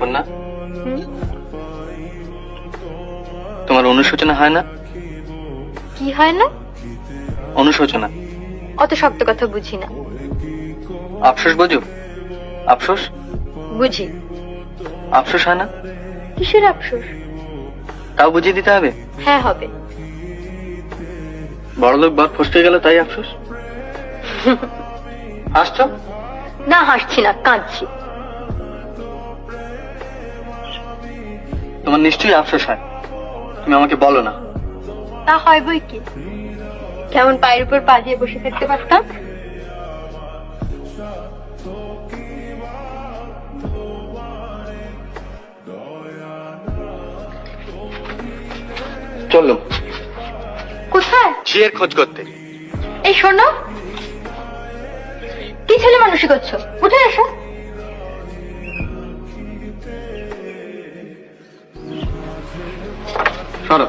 অপর্ণা? তোমার অনুশোচনা হয় না? কি হয় না? অনুশোচনা। অত শক্ত কথা বুঝি না। আফসোস বোঝো? আফসোস? বুঝি। আফসোস হয় না? কিসের আফসোস? তাও বুঝিয়ে দিতে হবে? হ্যাঁ হবে। বড়লোক বর ফসকে গেল তাই আফসোস? হাসছো? না হাসছি না কাঁদছি। তোমার নিশ্চয়ই আফসোস হয়। তুমি আমাকে বলো না। তা হয় বই কি? কেমন পায়ের উপর পা দিয়ে বসে থাকতে পারতাম? চলল কোথায়? ঝিয়ের খোঁজ করতে। এই শোনো। কি ছেলে মানুষই করছ? উঠে এসো। সরো।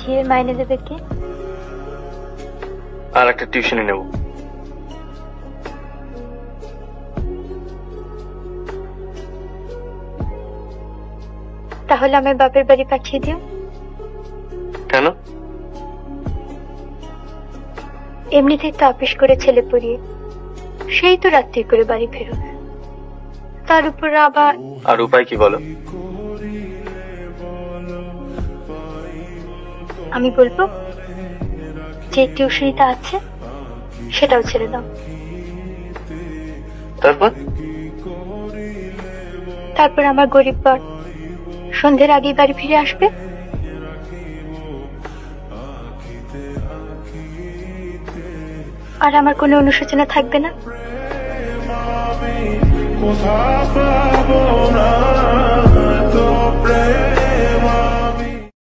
ঝিয়ের মাইনে দেবে কে? আর একটা টিউশনে নেব। তাহলে আমার বাপের বাড়ি পাঠিয়ে দিও। কেন? এমনিতেই তো আপিস করে ছেলে পড়িয়ে। সেই তো রাত্রি করে বাড়ি ফেরো। তার উপর আবার আর উপায় কি বলো? আমি বলব যে টিউশনিটা আছে সেটাও ছেড়ে দাও। তারপর? তারপর আমার গরিব বর সন্ধ্যের আগেই বাড়ি ফিরে আসবে? আর আমার কোনো অনুশোচনা থাকবে না?